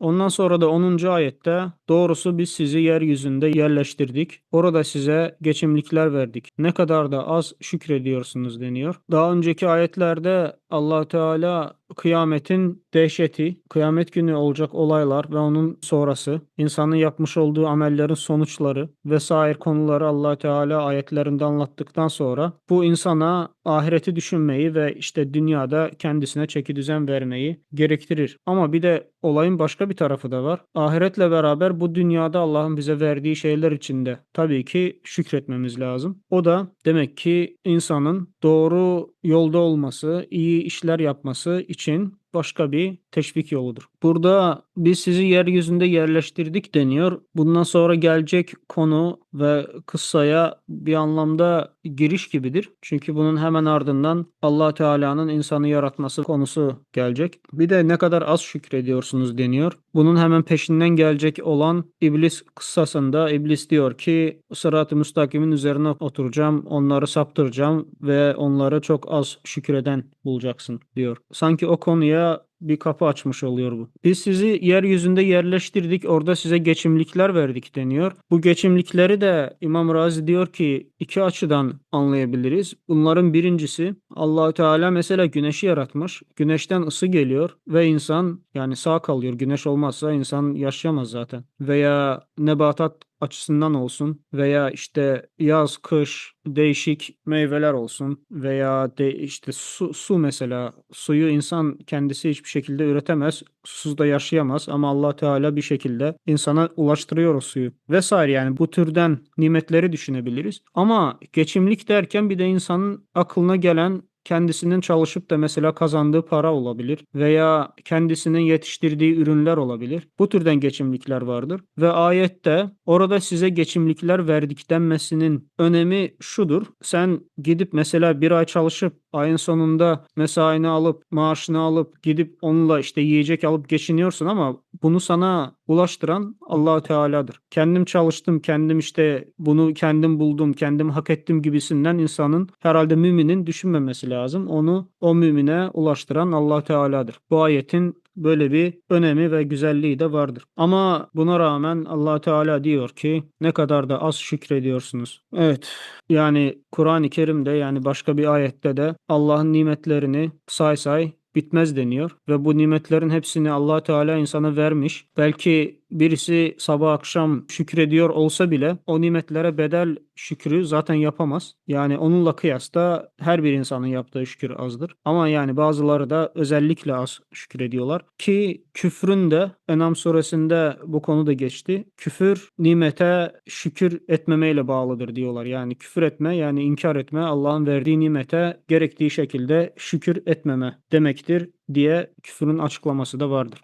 Ondan sonra da 10. ayette doğrusu biz sizi yeryüzünde yerleştirdik. Orada size geçimlikler verdik. Ne kadar da az şükrediyorsunuz deniyor. Daha önceki ayetlerde Allah Teala kıyametin dehşeti, kıyamet günü olacak olaylar ve onun sonrası, insanın yapmış olduğu amellerin sonuçları vesaire konuları Allah Teala ayetlerinde anlattıktan sonra bu insana ahireti düşünmeyi ve işte dünyada kendisine çeki düzen vermeyi gerektirir. Ama bir de olayın başka bir tarafı da var. Ahiretle beraber bu dünyada Allah'ın bize verdiği şeyler içinde tabii ki şükretmemiz lazım. O da demek ki insanın doğru yolda olması, iyi işler yapması için başka bir teşvik yoludur. Burada biz sizi yeryüzünde yerleştirdik deniyor. Bundan sonra gelecek konu ve kıssaya bir anlamda giriş gibidir. Çünkü bunun hemen ardından Allah Teala'nın insanı yaratması konusu gelecek. Bir de ne kadar az şükrediyorsunuz deniyor. Bunun hemen peşinden gelecek olan İblis kıssasında İblis diyor ki sırat-ı müstakimin üzerine oturacağım, onları saptıracağım ve onları çok az şükreden bulacaksın diyor. Sanki o konuya bir kapı açmış oluyor bu. Biz sizi yeryüzünde yerleştirdik, orada size geçimlikler verdik deniyor. Bu geçimlikleri de İmam Razi diyor ki iki açıdan anlayabiliriz. Bunların birincisi Allahü Teala mesela güneşi yaratmış. Güneşten ısı geliyor ve insan yani sağ kalıyor. Güneş olmazsa insan yaşayamaz zaten. Veya nebatat açısından olsun veya işte yaz, kış değişik meyveler olsun veya de işte su, su mesela suyu insan kendisi hiçbir şekilde üretemez. Susuz da yaşayamaz ama Allah Teala bir şekilde insana ulaştırıyor o suyu vesaire yani bu türden nimetleri düşünebiliriz. Ama geçimlik derken bir de insanın aklına gelen kendisinin çalışıp da mesela kazandığı para olabilir veya kendisinin yetiştirdiği ürünler olabilir. Bu türden geçimlikler vardır ve ayette orada size geçimlikler verdik denmesinin önemi şudur. Sen gidip mesela bir ay çalışıp ayın sonunda mesaini alıp maaşını alıp gidip onunla işte yiyecek alıp geçiniyorsun ama bunu sana ulaştıran Allah Teala'dır. Kendim çalıştım, kendim işte bunu kendim buldum, kendim hak ettim gibisinden insanın herhalde müminin düşünmemesi lazım. Onu o mümine ulaştıran Allah Teala'dır. Bu ayetin böyle bir önemi ve güzelliği de vardır. Ama buna rağmen Allah Teala diyor ki ne kadar da az şükrediyorsunuz. Evet yani Kur'an-ı Kerim'de yani başka bir ayette de Allah'ın nimetlerini say say bitmez deniyor ve bu nimetlerin hepsini Allah Teala insana vermiş. Belki birisi sabah akşam şükrediyor olsa bile o nimetlere bedel şükrü zaten yapamaz. Yani onunla kıyasla her bir insanın yaptığı şükür azdır. Ama yani bazıları da özellikle az şükrediyorlar. Ki küfrün de Enam suresinde bu konu da geçti. Küfür nimete şükür etmemeyle bağlıdır diyorlar. Yani küfür etme yani inkar etme Allah'ın verdiği nimete gerektiği şekilde şükür etmeme demektir diye küfrün açıklaması da vardır.